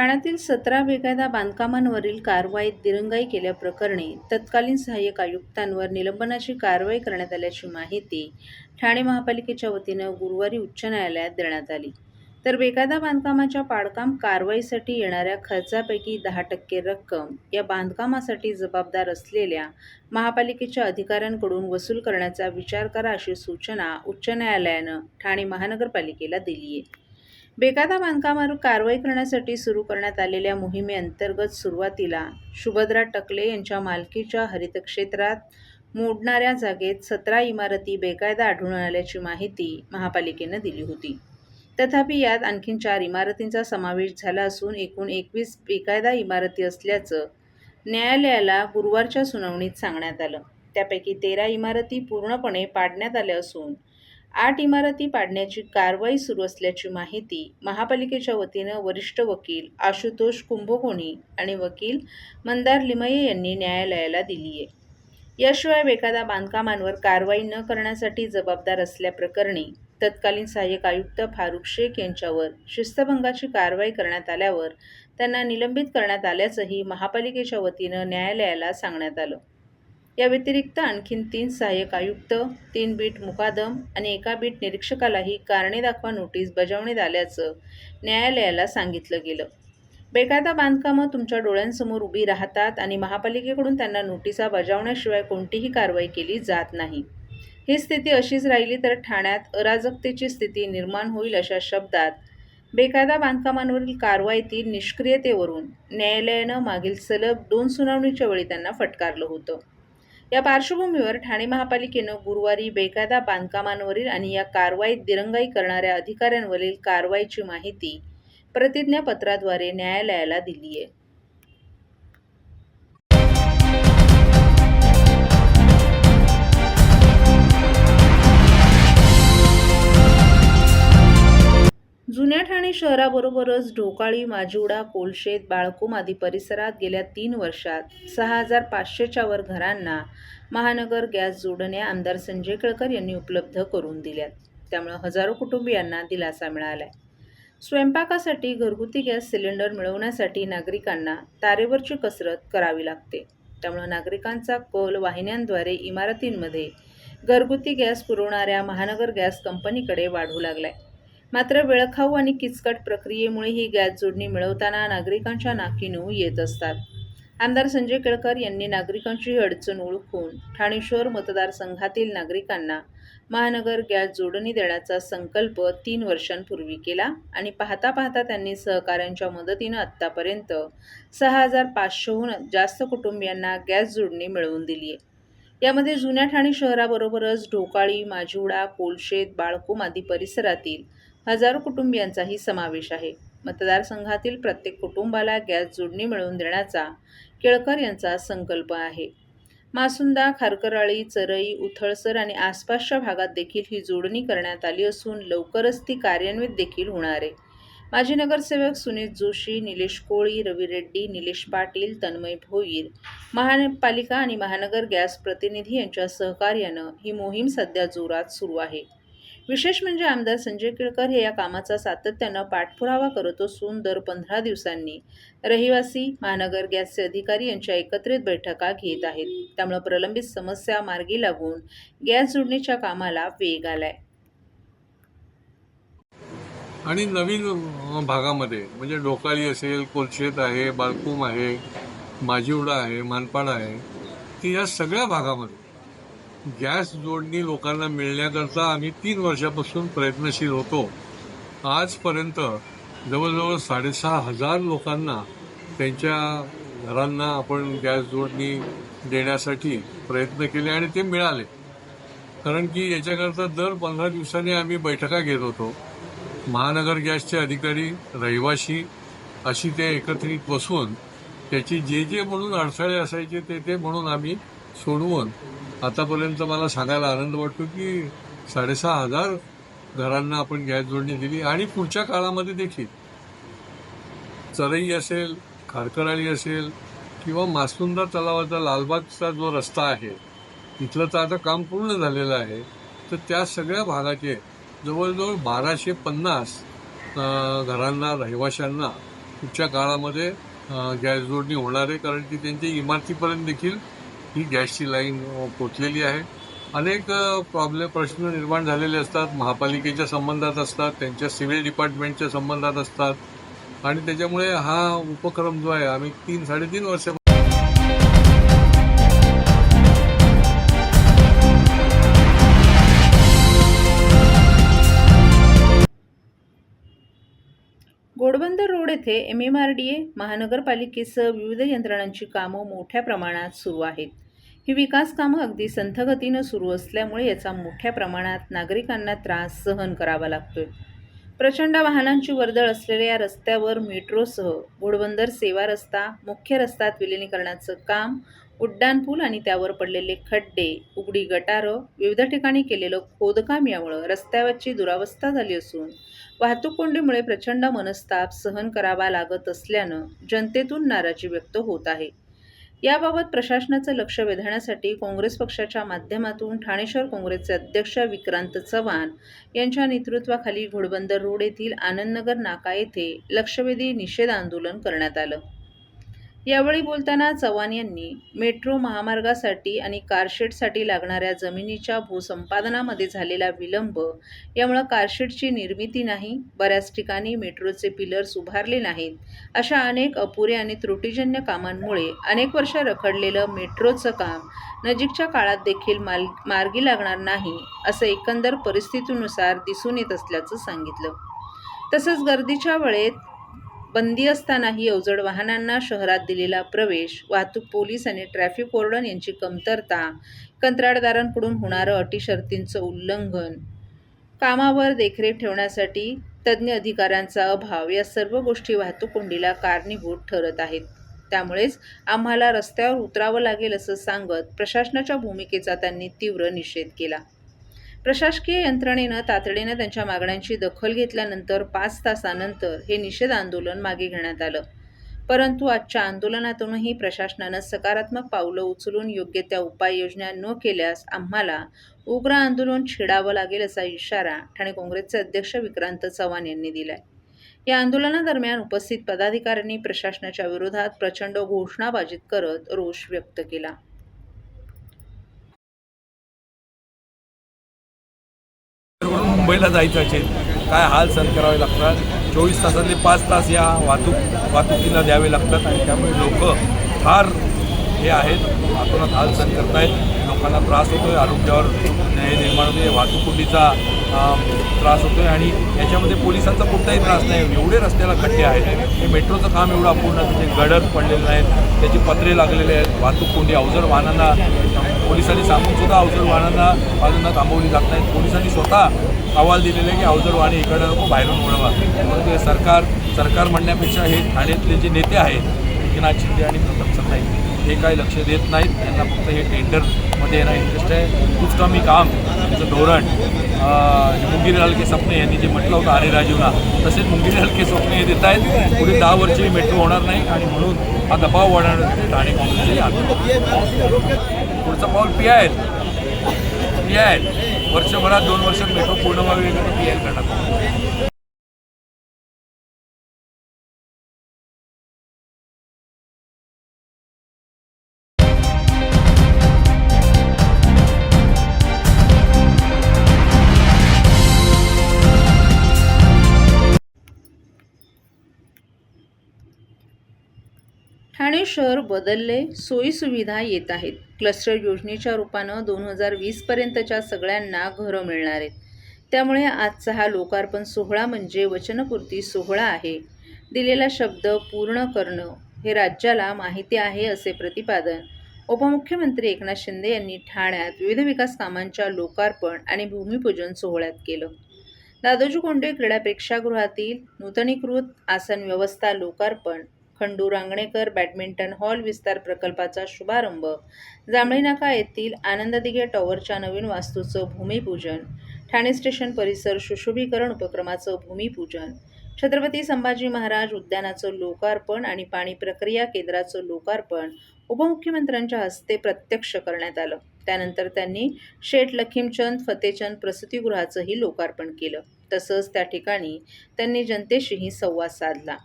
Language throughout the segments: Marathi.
ठाण्यातील सतरा बेकायदा बांधकामांवरील कारवाईत दिरंगाई केल्याप्रकरणी तत्कालीन सहाय्यक आयुक्तांवर निलंबनाची कारवाई करण्यात आल्याची माहिती ठाणे महापालिकेच्या वतीनं गुरुवारी उच्च न्यायालयात देण्यात आली. तर बेकायदा बांधकामाच्या पाडकाम कारवाईसाठी येणाऱ्या खर्चापैकी दहा टक्के रक्कम या बांधकामासाठी जबाबदार असलेल्या महापालिकेच्या अधिकाऱ्यांकडून वसूल करण्याचा विचार करा अशी सूचना उच्च न्यायालयानं ठाणे महानगरपालिकेला दिली आहे बेकायदा बांधकामावर कारवाई करण्यासाठी सुरू करण्यात आलेल्या मोहिमेअंतर्गत सुरुवातीला शुभद्रा टकले यांच्या मालकीच्या हरित क्षेत्रात मोडणाऱ्या जागेत सतरा इमारती बेकायदा आढळून आल्याची माहिती महापालिकेनं दिली होती. तथापि यात आणखीन चार इमारतींचा समावेश झाला असून एकूण एकवीस बेकायदा इमारती असल्याचं न्यायालयाला गुरुवारच्या सुनावणीत सांगण्यात आलं. त्यापैकी तेरा इमारती पूर्णपणे पाडण्यात आल्या असून आठ इमारती पाडण्याची कारवाई सुरू असल्याची माहिती महापालिकेच्या वतीनं वरिष्ठ वकील आशुतोष कुंभकोणी आणि वकील मंदार लिमये यांनी न्यायालयाला दिली आहे. याशिवाय एखाद्या बांधकामांवर कारवाई न करण्यासाठी जबाबदार असल्याप्रकरणी तत्कालीन सहाय्यक आयुक्त फारुख शेख यांच्यावर शिस्तभंगाची कारवाई करण्यात आल्यावर त्यांना निलंबित करण्यात आल्याचंही महापालिकेच्या वतीनं न्यायालयाला सांगण्यात आलं. या व्यतिरिक्त आणखीन तीन सहाय्यक आयुक्त तीन बीट मुकादम आणि एका बीट निरीक्षकालाही कारणे दाखवा नोटीस बजावण्यात आल्याचं न्यायालयाला सांगितलं गेलं. बेकायदा बांधकामं तुमच्या डोळ्यांसमोर उभी राहतात आणि महापालिकेकडून त्यांना नोटिसा बजावण्याशिवाय कोणतीही कारवाई केली जात नाही. ही स्थिती अशीच राहिली तर ठाण्यात अराजकतेची स्थिती निर्माण होईल अशा शब्दात बेकायदा बांधकामांवरील कारवाईतील निष्क्रियतेवरून न्यायालयानं मागील सलग दोन सुनावणीच्या वेळी त्यांना फटकारलं होतं. या पार्श्वभूमीवर ठाणे महापालिकेनं गुरुवारी बेकायदा बांधकामांवरील आणि या कारवाईत दिरंगाई करणाऱ्या अधिकाऱ्यांवरील कारवाईची माहिती प्रतिज्ञापत्राद्वारे न्यायालयाला दिली आहे शहराबरोबरच ढोकाळी माजिवडा कोलशेत बाळकुम आदी परिसरात गेल्या तीन वर्षात सहा हजार पाचशेच्या वर घरांना महानगर गॅस जोडण्या आमदार संजय केळकर यांनी उपलब्ध करून दिल्यात. त्यामुळे हजारो कुटुंबियांना दिलासा मिळालाय. स्वयंपाकासाठी घरगुती गॅस सिलेंडर मिळवण्यासाठी नागरिकांना तारेवरची कसरत करावी लागते. त्यामुळे नागरिकांचा कल वाहिन्यांद्वारे इमारतींमध्ये घरगुती गॅस पुरवणाऱ्या महानगर गॅस कंपनीकडे वाढू लागलाय. मात्र वेळखाऊ आणि किचकट प्रक्रियेमुळे ही गॅस जोडणी मिळवताना नागरिकांच्या नाकीनऊ येत असतात. आमदार संजय केळकर यांनी नागरिकांची ही अडचण ओळखून ठाणे शहर मतदारसंघातील नागरिकांना महानगर गॅस जोडणी देण्याचा संकल्प तीन वर्षांपूर्वी केला आणि पाहता पाहता त्यांनी सहकाऱ्यांच्या मदतीनं आत्तापर्यंत सहा हजार पाचशेहून जास्त कुटुंबियांना गॅस जोडणी मिळवून दिली आहे. यामध्ये जुन्या ठाणे शहराबरोबरच ढोकाळी माजिवडा कोलशेत बाळकुम आदी परिसरातील हजारो कुटुंबियांचाही समावेश आहे. मतदारसंघातील प्रत्येक कुटुंबाला गॅस जोडणी मिळवून देण्याचा केळकर यांचा संकल्प आहे. मासुंदा खारकराळी चरई उथळसर आणि आसपासच्या भागात देखील ही जोडणी करण्यात आली असून लवकरच ती कार्यान्वित देखील होणार आहे. माजी नगरसेवक सुनीत जोशी निलेश कोळी रवी रेड्डी निलेश पाटील तन्मय भोईर महानगरपालिका आणि महानगर गॅस प्रतिनिधी यांच्या सहकार्यानं ही मोहीम सध्या जोरात सुरू आहे. विशेष म्हणजे आमदार संजय केळकर हे या कामाचा सातत्यानं पाठपुरावा करत असून दर पंधरा दिवसांनी रहिवासी महानगर गॅसचे अधिकारी यांच्या एकत्रित बैठका घेत आहेत. त्यामुळे प्रलंबित समस्या मार्गी लागून गॅस जोडणीच्या कामाला वेग आलाय. आणि नवीन भागामध्ये म्हणजे डोकाळी असेल कोलशेत आहे बालकुम आहे माजिवडा आहे मानपाड आहे की या सगळ्या भागामध्ये गॅस जोडणी लोकांना मिळण्याकरता आम्ही तीन वर्षापासून प्रयत्नशील होतो. आजपर्यंत जवळजवळ साडेसहा हजार लोकांना त्यांच्या घरांना आपण गॅस जोडणी देण्यासाठी प्रयत्न केले आणि ते मिळाले. कारण की याच्याकरता दर पंधरा दिवसांनी आम्ही बैठका घेत होतो. महानगर गॅसचे अधिकारी रहिवाशी अशी ते एकत्रित बसून त्याची जे जे म्हणून अडथळे असायचे ते ते म्हणून आम्ही सोडवून आतापर्यंत मला सांगायला आनंद वाटतो की साडेसहा हजार घरांना आपण गॅस जोडणी दिली आणि पुढच्या काळामध्ये देखील. चरई असेल खारकराळी असेल किंवा मासुंदा तलावाचा लालबागचा जो रस्ता आहे तिथलं तर आता काम पूर्ण झालेलं आहे. तर त्या सगळ्या भागाचे जवळजवळ बाराशे पन्नास घरांना रहिवाशांना पुढच्या काळामध्ये गॅस जोडणी होणार आहे. कारण की त्यांच्या इमारतीपर्यंत देखील ही गॅसची लाईन पोचलेली आहे. अनेक प्रॉब्लेम प्रश्न निर्माण झालेले असतात. महापालिकेच्या संबंधात असतात त्यांच्या सिव्हिल डिपार्टमेंटच्या संबंधात असतात. आणि त्याच्यामुळे हा उपक्रम जो आहे आम्ही तीन साडेतीन वर्ष घोडबंदर रोड येथे M M R D A महानगरपालिकेसह विविध यंत्रणांची कामं मोठ्या प्रमाणात सुरू आहेत. ही विकास कामं अगदी संथगतीनं सुरू असल्यामुळे याचा मोठ्या प्रमाणात नागरिकांना त्रास सहन करावा लागतोय. प्रचंड वाहनांची वर्दळ असलेल्या या रस्त्यावर मेट्रोसह घोडबंदर सेवा रस्ता मुख्य रस्त्यात विलिनीकरणाचं काम उड्डाणपूल आणि त्यावर पडलेले खड्डे उघडी गटारं विविध ठिकाणी केलेलं खोदकाम यामुळं रस्त्यावरची दुरावस्था झाली असून वाहतूक कोंडीमुळे प्रचंड मनस्ताप सहन करावा लागत असल्यानं जनतेतून नाराजी व्यक्त होत आहे. याबाबत प्रशासनाचं लक्ष वेधण्यासाठी काँग्रेस पक्षाच्या माध्यमातून ठाणे शहर काँग्रेसचे अध्यक्ष विक्रांत चव्हाण यांच्या नेतृत्वाखाली घोडबंदर रोड येथील आनंदनगर नाका येथे लक्षवेधी निषेध आंदोलन करण्यात आलं. यावेळी बोलताना चव्हाण यांनी मेट्रो महामार्गासाठी आणि कारशेडसाठी लागणाऱ्या जमिनीच्या भूसंपादनामध्ये झालेला विलंब यामुळं कारशेडची निर्मिती नाही बऱ्याच ठिकाणी मेट्रोचे पिलर्स उभारले नाहीत अशा अनेक अपुरे आणि त्रुटीजन्य कामांमुळे अनेक वर्ष रखडलेलं मेट्रोचं काम नजीकच्या काळात देखील माल मार्गी लागणार नाही असं एकंदर परिस्थितीनुसार दिसून येत असल्याचं सांगितलं. तसंच गर्दीच्या वेळेत बंदी असतानाही अवजड वाहनांना शहरात दिलेला प्रवेश वाहतूक पोलीस आणि ट्रॅफिक वॉर्डन यांची कमतरता कंत्राटदारांकडून होणारं अटी शर्तींचं उल्लंघन कामावर देखरेख ठेवण्यासाठी तज्ज्ञ अधिकाऱ्यांचा अभाव या सर्व गोष्टी वाहतूक कोंडीला कारणीभूत ठरत आहेत. त्यामुळेच आम्हाला रस्त्यावर उतरावं लागेल असं सांगत प्रशासनाच्या भूमिकेचा त्यांनी तीव्र निषेध केला. प्रशासकीय यंत्रणेनं तातडीनं त्यांच्या मागण्यांची दखल घेतल्यानंतर पाच तासानंतर हे निषेध आंदोलन मागे घेण्यात आलं. परंतु आजच्या आंदोलनातूनही प्रशासनानं सकारात्मक पावलं उचलून योग्य त्या उपाययोजना न केल्यास आम्हाला उग्र आंदोलन छेडावं लागेल असा इशारा ठाणे काँग्रेसचे अध्यक्ष विक्रांत चव्हाण यांनी दिलाय. या आंदोलनादरम्यान उपस्थित पदाधिकाऱ्यांनी प्रशासनाच्या विरोधात प्रचंड घोषणाबाजीत करत रोष व्यक्त केला. मुंबईला जायचं असेल काय हाल सहन करावे लागतात? चोवीस तासातले पाच तास या वाहतूक वाहतुकीला द्यावे लागतात. आणि त्यामुळे लोक फार हे आहेत. आतोनात हाल सहन करतायत. लोकांना त्रास होतो आहे आरोग्यावर न्याय निर्माण होते वाहतूक कोंडीचा अं, त्रास आणि याच्यामध्ये पोलिसांचा कोणताही त्रास नाही. एवढे रस्त्याला खड्डे आहेत. हे मेट्रोचं काम एवढं अपूर्ण तिथे गडर पडलेले नाहीत. त्याची पत्रे लागलेले आहेत. वाहतूक कोंडी अवजड वाहनांना पोलिसांनी सांगून सुद्धा अवजड वाहनांना बाजूंना थांबवली जात नाहीत. पोलिसांनी स्वतः अहवाल दिलेले की अवजड वाहने इकडं नको बाहेरून वळवा म्हणून ते सरकार सरकार म्हणण्यापेक्षा हे ठाण्यातले जे नेते आहेत एकनाथ शिंदे आणि प्रताप सरनाईक हे काही लक्ष देत नाहीत. त्यांना फक्त हे टेंडरमध्ये येणं इंटरेस्ट आहे. खूप कमी काम त्यांचं धोरण अं, के सपने यांनी जे म्हटलं होतं अरे राजूला तसेच मुंगिरीलाल के स्वप्ने हे देत आहेत. पुढे दहा वर्षी मेट्रो होणार नाही आणि म्हणून हा दबाव वाढवण्यासाठी ठाणे काँग्रेसचे आंदोलन पुढचं पाऊल पी आय पी आय वर्षभरात दोन वर्षात मेट्रो पूर्ण व्हावी पी आय करण्यात ठाणे शहर बदलले सोयीसुविधा येत आहेत. क्लस्टर योजनेच्या रूपानं दोन हजार वीसपर्यंतच्या सगळ्यांना घरं मिळणार आहेत. त्यामुळे आजचा हा लोकार्पण सोहळा म्हणजे वचनपूर्ती सोहळा आहे. दिलेला शब्द पूर्ण करणं हे राज्याला माहिती आहे असे प्रतिपादन उपमुख्यमंत्री एकनाथ शिंदे यांनी ठाण्यात विविध विकास कामांच्या लोकार्पण आणि भूमिपूजन सोहळ्यात केलं. दादोजी कोंडे क्रीडा प्रेक्षागृहातील नूतनीकृत आसन व्यवस्था लोकार्पण खंडू रांगणेकर बॅडमिंटन हॉल विस्तार प्रकल्पाचा शुभारंभ. जांभळी नाका येथील आनंददिघे टॉवरच्या नवीन वास्तूचं भूमिपूजन. ठाणे स्टेशन परिसर सुशोभीकरण उपक्रमाचं भूमिपूजन. छत्रपती संभाजी महाराज उद्यानाचं लोकार्पण आणि पाणी प्रक्रिया केंद्राचं लोकार्पण उपमुख्यमंत्र्यांच्या हस्ते प्रत्यक्ष करण्यात आलं. त्यानंतर त्यांनी शेठ लखीमचंद फतेचंद प्रसूतीगृहाचंही लोकार्पण केलं. तसंच त्या ठिकाणी त्यांनी जनतेशीही संवाद साधला.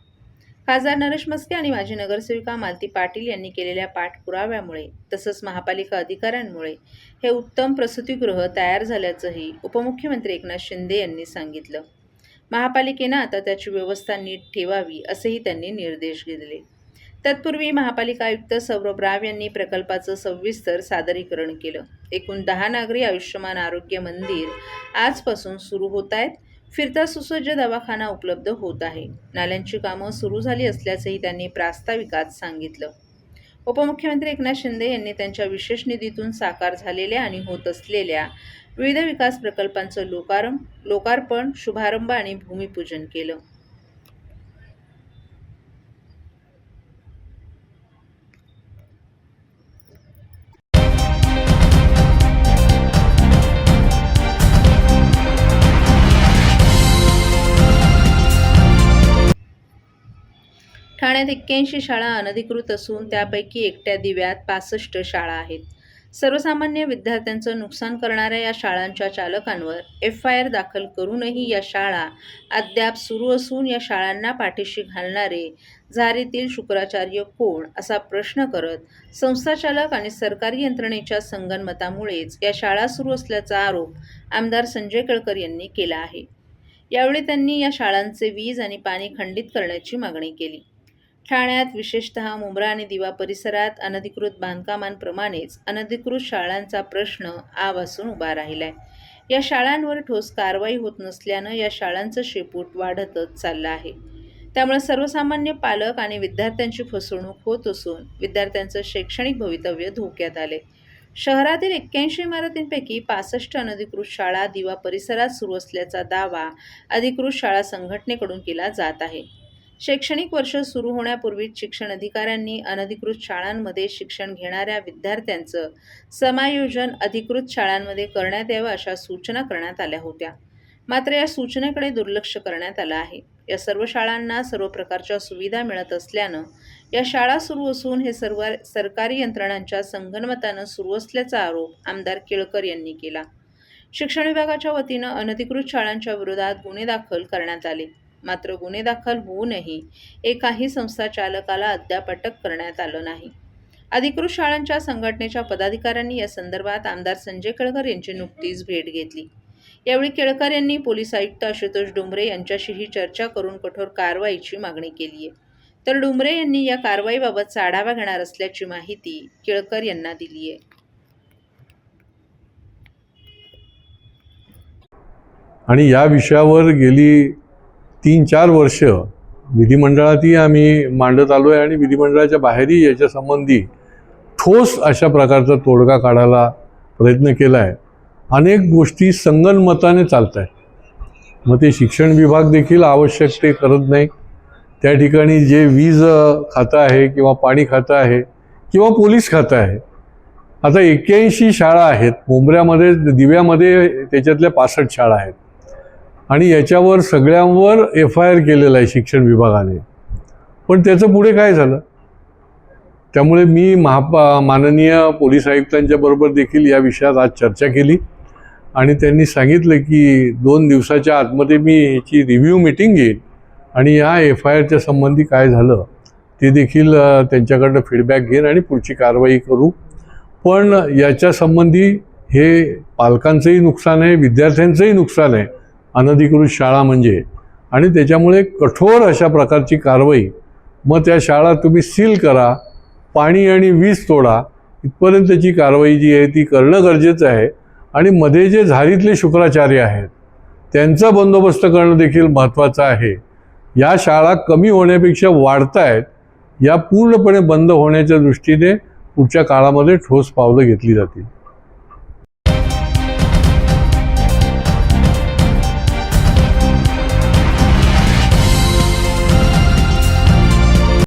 खासदार नरेश मस्के आणि माजी नगरसेविका मालती पाटील यांनी केलेल्या पाठपुराव्यामुळे तसंच महापालिका अधिकाऱ्यांमुळे हे उत्तम प्रसूतीगृह तयार झाल्याचंही उपमुख्यमंत्री एकनाथ शिंदे यांनी सांगितलं. महापालिकेनं आता त्याची व्यवस्था नीट ठेवावी असेही त्यांनी निर्देश दिले. तत्पूर्वी महापालिका आयुक्त सौरभ राव यांनी प्रकल्पाचं सविस्तर सादरीकरण केलं. एकूण दहा नागरी आयुष्यमान आरोग्य मंदिर आजपासून सुरू होत आहेत. फिरता सुसज्ज दवाखाना उपलब्ध होत आहे. नाल्यांची कामं सुरू झाली असल्याचंही त्यांनी प्रास्ताविकात सांगितलं. उपमुख्यमंत्री एकनाथ शिंदे यांनी त्यांच्या विशेष निधीतून साकार झालेल्या आणि होत असलेल्या विविध विकास प्रकल्पांचं लोकारंभ लोकार्पण शुभारंभ आणि भूमिपूजन केलं. ठाण्यात एक्क्याऐंशी शाळा अनधिकृत असून त्यापैकी एकट्या दिव्यात पासष्ट शाळा आहेत. सर्वसामान्य विद्यार्थ्यांचं नुकसान करणाऱ्या या शाळांच्या चालकांवर एफ आय आर दाखल करूनही या शाळा अद्याप सुरू असून या शाळांना पाठीशी घालणारे झारीतील शुक्राचार्य कोण असा प्रश्न करत संस्थाचालक आणि सरकारी यंत्रणेच्या संगनमतामुळेच या शाळा सुरू असल्याचा आरोप आमदार संजय केळकर यांनी केला आहे. यावेळी त्यांनी या शाळांचे वीज आणि पाणी खंडित करण्याची मागणी केली. ठाण्यात विशेषतः मुंब्रा आणि दिवा परिसरात अनधिकृत बांधकामांप्रमाणेच अनधिकृत शाळांचा प्रश्न आवासून उभा राहिला आहे या शाळांवर ठोस कारवाई होत नसल्यानं या शाळांचं शेपूट वाढतच चाललं आहे. त्यामुळे सर्वसामान्य पालक आणि विद्यार्थ्यांची फसवणूक होत असून विद्यार्थ्यांचं शैक्षणिक भवितव्य धोक्यात आले शहरातील एक्क्याऐंशी इमारतींपैकी पासष्ट अनधिकृत शाळा दिवा परिसरात सुरू असल्याचा दावा अधिकृत शाळा संघटनेकडून केला जात आहे. शैक्षणिक वर्ष सुरू होण्यापूर्वीच शिक्षण अधिकाऱ्यांनी अनधिकृत शाळांमध्ये शिक्षण घेणाऱ्या विद्यार्थ्यांचं समायोजन अधिकृत शाळांमध्ये करण्यात यावं अशा सूचना करण्यात आल्या होत्या. मात्र या सूचनेकडे दुर्लक्ष करण्यात आलं आहे. या सर्व शाळांना सर्व प्रकारच्या सुविधा मिळत असल्यानं या शाळा सुरू असून हे सर्व सरकारी यंत्रणांच्या संगनमतानं सुरू असल्याचा आरोप आमदार केळकर यांनी केला. शिक्षण विभागाच्या वतीनं अनधिकृत शाळांच्या विरोधात गुन्हे दाखल करण्यात आले. मात्र गुन्हे दाखल होऊनही एकाही संस्था चालकाला अद्याप अटक करण्यात आलं नाही. अधिकृत शाळांच्या संघटनेच्या पदाधिकाऱ्यांनी या संदर्भात आमदार संजय केळकर यांची नुकतीच भेट घेतली. यावेळी केळकर यांनी पोलीस आयुक्त आशुतोष डुंबरे यांच्याशीही चर्चा करून कठोर कारवाईची मागणी केली आहे. तर डुंबरे यांनी या कारवाईबाबतचा आढावा घेणार असल्याची माहिती केळकर यांना दिली आहे. आणि या विषयावर गेली तीन चार वर्ष विधिमंडळातही आम्ही मांडत आलो आहे आणि विधिमंडळाच्या बाहेरही याच्यासंबंधी ठोस अशा प्रकारचा तोडगा काढायला प्रयत्न केला आहे अनेक गोष्टी संगनमताने चालत आहेत मग ते शिक्षण विभाग देखील आवश्यक ते करत नाही त्या ठिकाणी जे वीज खातं आहे किंवा पाणी खातं आहे किंवा पोलीस खातं आहे. आता एक्क्याऐंशी शाळा आहेत. मुंबऱ्यामध्ये दिव्यामध्ये त्याच्यातल्या पासष्ट शाळा आहेत. आणि याच्यावर सगळ्यांवर एफ आय आर केलेला आहे शिक्षण विभागाने. पण त्याचं पुढे काय झालं? त्यामुळे मी महापा माननीय पोलीस आयुक्तांच्या बरोबर देखील या विषयात आज चर्चा केली. आणि त्यांनी सांगितलं की दोन दिवसाच्या आतमध्ये मी ह्याची रिव्ह्यू मिटिंग घेईन आणि या एफ आय आरच्या संबंधी काय झालं ते देखील त्यांच्याकडनं फीडबॅक घेईन आणि पुढची कारवाई करू. पण याच्या संबंधी हे पालकांचंही नुकसान आहे विद्यार्थ्यांचंही नुकसान आहे. अनधिकृत शाळा म्हणजे. आणि त्याच्यामुळे कठोर अशा प्रकारची कारवाई. मग त्या शाळा तुम्ही सील करा पाणी आणि वीज तोडा इथपर्यंतची कारवाई जी आहे ती करणं गरजेचं आहे. आणि मध्ये जे झारीतले शुक्राचार्य आहेत त्यांचा बंदोबस्त करणं देखील महत्त्वाचं आहे. या शाळा कमी होण्यापेक्षा वाढत आहेत या पूर्णपणे बंद होण्याच्या दृष्टीने पुढच्या काळामध्ये ठोस पावलं घेतली जातील.